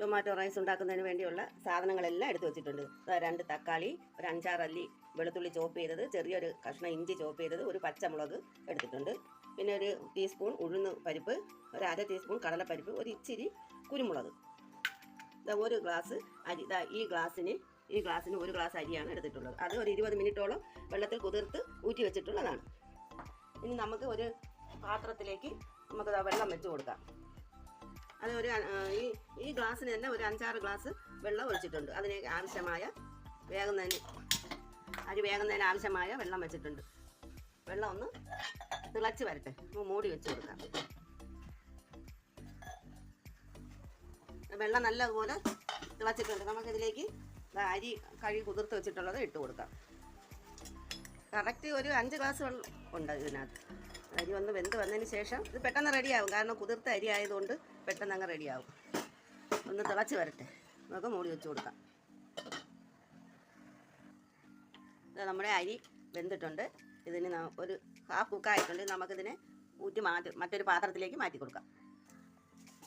Tomato rice ഉണ്ടാക്കുന്നതിന് വേണ്ടിയുള്ള സാധനങ്ങളെല്ലാം എടുത്തു വെച്ചിട്ടുണ്ട്. രണ്ട് തക്കാളി ഒരു അഞ്ചാറ് അല്ലി വെളുത്തുള്ളി ചോപ്പ് ചെയ്തത് ചെറിയൊരു കഷ്ണം ഇഞ്ചി ചോപ്പ് ചെയ്തത് ഒരു പച്ചമുളക് എടുത്തിട്ടുണ്ട്. പിന്നെ ഒരു ടീസ്പൂൺ ഉഴുന്ന് പരിപ്പ് ഒരു അര ടീസ്പൂൺ കടലപ്പരിപ്പ് ഒരു ഇച്ചിരി കുരുമുളക്. ഒരു ഗ്ലാസ് അരി ഈ ഗ്ലാസ്സിന് ഈ ഗ്ലാസ്സിന് ഒരു ഗ്ലാസ് അരിയാണ് എടുത്തിട്ടുള്ളത്. അത് ഒരു ഇരുപത് മിനിറ്റോളം വെള്ളത്തിൽ കുതിർത്ത് ഊറ്റി വെച്ചിട്ടുള്ളതാണ്. ഇനി നമുക്ക് ഒരു പാത്രത്തിലേക്ക് നമുക്ക് വെള്ളം വെച്ച് കൊടുക്കാം. അത് ഒരു ഈ ഈ ഗ്ലാസ്സിന് തന്നെ ഒരു അഞ്ചാറ് ഗ്ലാസ് വെള്ളം ഒഴിച്ചിട്ടുണ്ട്. അതിന് ആവശ്യമായ വേകുന്നതിന് അരി വേകുന്നതിന് ആവശ്യമായ വെള്ളം വെച്ചിട്ടുണ്ട്. വെള്ളം ഒന്ന് തിളച്ച് വരട്ടെ. മൂടി വെച്ച് കൊടുക്കാം. വെള്ളം നല്ലതുപോലെ തിളച്ചിട്ടുണ്ട്. നമുക്കിതിലേക്ക് അരി കഴുകി കുതിർത്ത് വെച്ചിട്ടുള്ളത് ഇട്ട് കൊടുക്കാം. കറക്റ്റ് ഒരു അഞ്ച് ഗ്ലാസ് വെള്ളം ഉണ്ട് ഇതിനകത്ത്. അരി ഒന്ന് വെന്ത് വന്നതിന് ശേഷം ഇത് പെട്ടെന്ന് റെഡിയാവും. കാരണം കുതിർത്ത അരി ആയതുകൊണ്ട് പെട്ടെന്ന് അങ്ങ് റെഡിയാവും. ഒന്ന് തിളച്ച് വരട്ടെ. നമുക്ക് മൂടി വെച്ച് കൊടുക്കാം. നമ്മുടെ അരി വെന്തിട്ടുണ്ട്. ഇതിന് ഒരു ഹാഫ് കുക്കായിട്ടുണ്ട് നമുക്കിതിനെ ഊറ്റി മാറ്റി മറ്റൊരു പാത്രത്തിലേക്ക് മാറ്റി കൊടുക്കാം.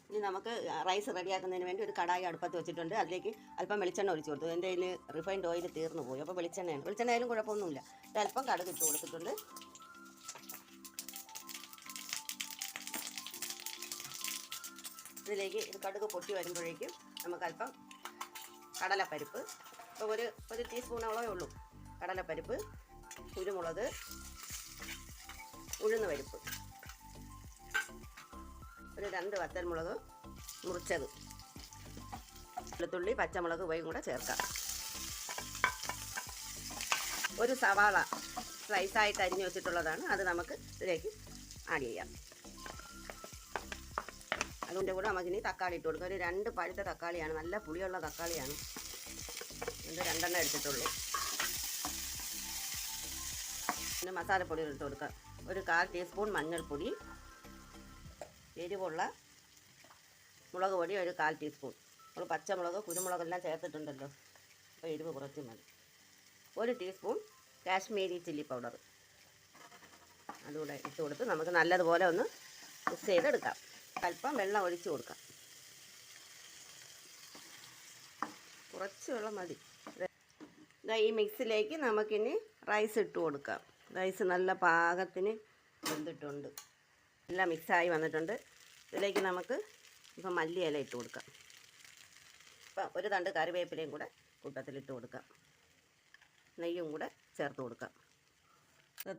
ഇനി നമുക്ക് റൈസ് റെഡിയാക്കുന്നതിന് വേണ്ടി ഒരു കടായി അടുപ്പത്ത് വെച്ചിട്ടുണ്ട്. അതിലേക്ക് അല്പം വെളിച്ചെണ്ണ ഒഴിച്ചു കൊടുത്തു. എന്റെ കയ്യിൽ റിഫൈൻഡ് ഓയിൽ തീർന്നു പോയി. അപ്പോൾ വെളിച്ചെണ്ണയാണ്. വെളിച്ചെണ്ണ ആയാലും കുഴപ്പമൊന്നുമില്ല. അല്പം കടുക് ഇട്ട് കൊടുത്തിട്ടുണ്ട്. ഇതിലേക്ക് ഇത് കടുക് പൊട്ടി വരുമ്പോഴേക്കും നമുക്കല്പം കടലപ്പരിപ്പ്. ഇപ്പോൾ ഒരു ഒരു ടീസ്പൂണോളമേ ഉള്ളൂ കടലപ്പരിപ്പ് കുരുമുളക് ഉഴുന്ന് പരിപ്പ്. ഒരു രണ്ട് വത്തൽമുളക് മുറിച്ചത്. വെളുത്തുള്ളി പച്ചമുളക് ഇവയും കൂടെ ചേർക്കാം. ഒരു സവാള സ്ലൈസായിട്ട് അരിഞ്ഞു വെച്ചിട്ടുള്ളതാണ്. അത് നമുക്ക് ഇതിലേക്ക് ആഡ് ചെയ്യാം. അതിന്റെ കൂടെ നമുക്കിനി തക്കാളി ഇട്ട് കൊടുക്കാം. ഒരു രണ്ട് പഴുത്ത തക്കാളിയാണ്. നല്ല പുളിയുള്ള തക്കാളിയാണ്. ഇത് രണ്ടെണ്ണം എടുത്തിട്ടുള്ളൂ. പിന്നെ മസാലപ്പൊടി ഇട്ട് കൊടുക്കാം. ഒരു കാൽ ടീസ്പൂൺ മഞ്ഞൾപ്പൊടി എരിവുള്ള മുളക് പൊടി ഒരു കാൽ ടീസ്പൂൺ നമ്മൾ പച്ചമുളക് കുരുമുളകെല്ലാം ചേർത്തിട്ടുണ്ടല്ലോ. അപ്പോൾ എരിവ് കുറച്ച് മതി. ഒരു ടീസ്പൂൺ കാശ്മീരി ചില്ലി പൗഡർ. അതുകൂടെ ഇട്ട് കൊടുത്ത് നമുക്ക് നല്ലതുപോലെ ഒന്ന് മിക്സ് ചെയ്തെടുക്കാം. അല്പം വെള്ളം ഒഴിച്ച് കൊടുക്കാം. കുറച്ച് വെള്ളം മതി. ഈ മിക്സിലേക്ക് നമുക്കിനി റൈസ് ഇട്ട് കൊടുക്കാം. റൈസ് നല്ല പാകത്തിന് വെന്തിട്ടുണ്ട്. എല്ലാം മിക്സായി വന്നിട്ടുണ്ട്. ഇതിലേക്ക് നമുക്ക് ഇപ്പം മല്ലിയില ഇട്ട് കൊടുക്കാം. ഇപ്പം ഒരു തണ്ട് കറിവേപ്പിലയും കൂടെ കൂട്ടത്തിലിട്ട് കൊടുക്കാം. നെയ്യും കൂടെ ചേർത്ത് കൊടുക്കാം.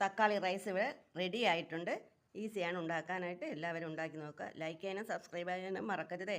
തക്കാളി റൈസ് ഇവിടെ റെഡി ആയിട്ടുണ്ട്. ഈസിയാണ് ഉണ്ടാക്കാനായിട്ട് എല്ലാവരും ഉണ്ടാക്കി നോക്കുക. ലൈക്ക് ചെയ്യാനും സബ്സ്ക്രൈബ് ചെയ്യാനും മറക്കരുതേ.